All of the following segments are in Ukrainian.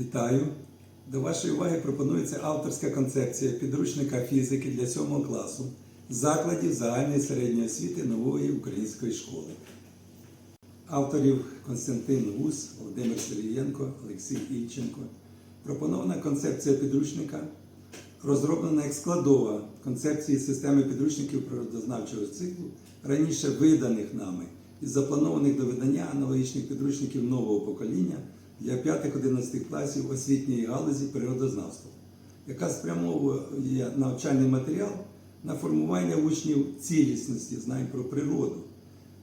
Вітаю! До вашої уваги пропонується авторська концепція підручника фізики для 7 класу закладів загальної середньої освіти нової української школи. Авторів Константин Гус, Володимир Сергієнко, Олексій Ільченко. Пропонована концепція підручника розроблена як складова концепції системи підручників природознавчого циклу, раніше виданих нами і запланованих до видання аналогічних підручників нового покоління для 5-11 класів освітньої галузі природознавства, яка спрямовує навчальний матеріал на формування учнів цілісності знань про природу,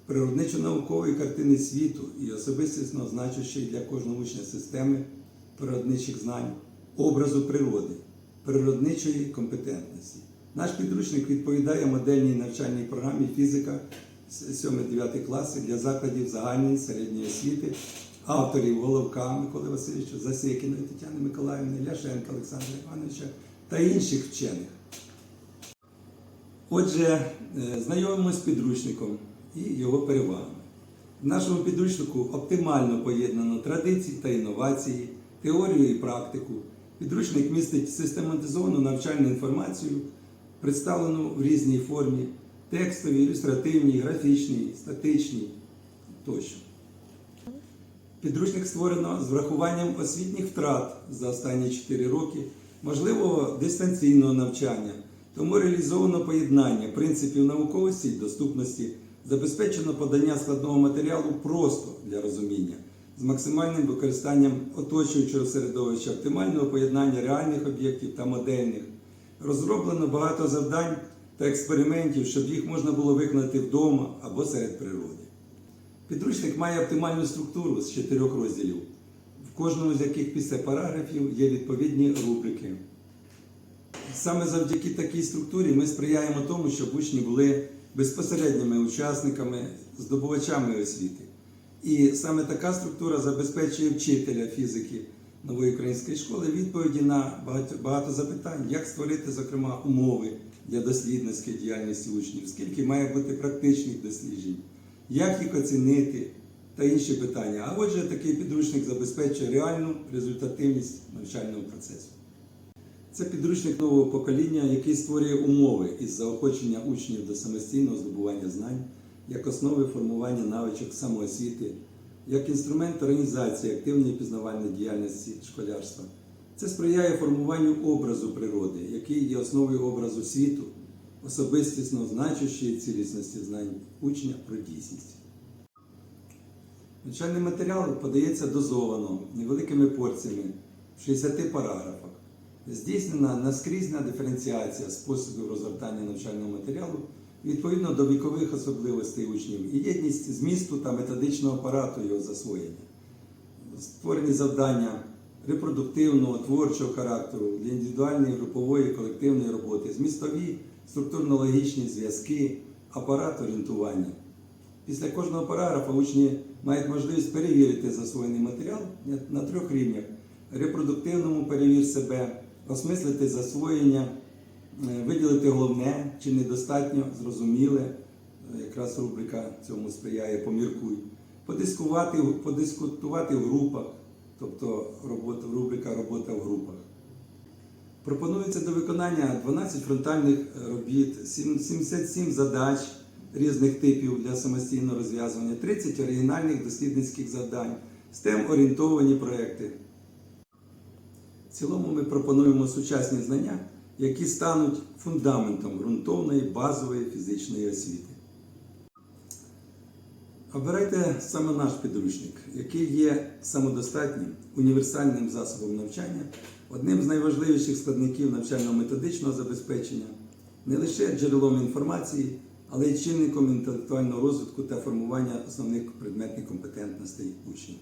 природничо-наукової картини світу і особистісно значущої для кожного учня системи природничих знань, образу природи, природничої компетентності. Наш підручник відповідає модельній навчальній програмі фізика 7-9 класи для закладів загальної середньої освіти, авторів Головка Миколи Васильовича, Засікіної Тетяни Миколаївни, Ляшенка Олександра Івановича та інших вчених. Отже, е, знайомимося з підручником і його перевагами. В нашому підручнику оптимально поєднано традиції та інновації, теорію і практику. Підручник містить систематизовану навчальну інформацію, представлену в різній формі текстовій, ілюстративній, графічній, статичній тощо. Підручник створено з врахуванням освітніх втрат за останні 4 роки, можливого дистанційного навчання, тому реалізовано поєднання принципів науковості і доступності, забезпечено подання складного матеріалу просто для розуміння, з максимальним використанням оточуючого середовища, оптимального поєднання реальних об'єктів та модельних. Розроблено багато завдань та експериментів, щоб їх можна було виконати вдома або серед природи. Підручник має оптимальну структуру з чотирьох розділів, в кожному з яких після параграфів є відповідні рубрики. Саме завдяки такій структурі ми сприяємо тому, щоб учні були безпосередніми учасниками, здобувачами освіти. І саме така структура забезпечує вчителя фізики нової української школи відповіді на багато, багато запитань, як створити, зокрема, умови для дослідницької діяльності учнів, скільки має бути практичних досліджень, як їх оцінити та інші питання. А отже, такий підручник забезпечує реальну результативність навчального процесу. Це підручник нового покоління, який створює умови із заохочення учнів до самостійного здобування знань, як основи формування навичок самоосвіти, як інструмент організації активної пізнавальної діяльності школярства. Це сприяє формуванню образу природи, який є основою образу світу, особистісно значущої цілісності знань учня про дійсність. Навчальний матеріал подається дозовано невеликими порціями в 60 параграфах. Здійснена наскрізна диференціація способів розгортання навчального матеріалу відповідно до вікових особливостей учнів і єдність змісту та методичного апарату його засвоєння. Створені завдання репродуктивного, творчого характеру для індивідуальної, групової, колективної роботи, змістові, структурно-логічні зв'язки, апарат орієнтування. Після кожного параграфа учні мають можливість перевірити засвоєний матеріал на трьох рівнях: репродуктивному перевір себе, осмислити засвоєння, е, виділити головне чи недостатньо зрозуміле, е, якраз рубрика цьому сприяє поміркуй, подискувати, подискутувати в групах, тобто робота, рубрика робота в групах. Пропонується до виконання 12 фронтальних робіт, 77 задач різних типів для самостійного розв'язування, 30 оригінальних дослідницьких завдань, stem орієнтовані проекти. В цілому ми пропонуємо сучасні знання, які стануть фундаментом ґрунтовної базової фізичної освіти. Обирайте саме наш підручник, який є самодостатнім універсальним засобом навчання, одним з найважливіших складників навчально-методичного забезпечення, не лише джерелом інформації, але й чинником інтелектуального розвитку та формування основних предметних компетентностей учнів.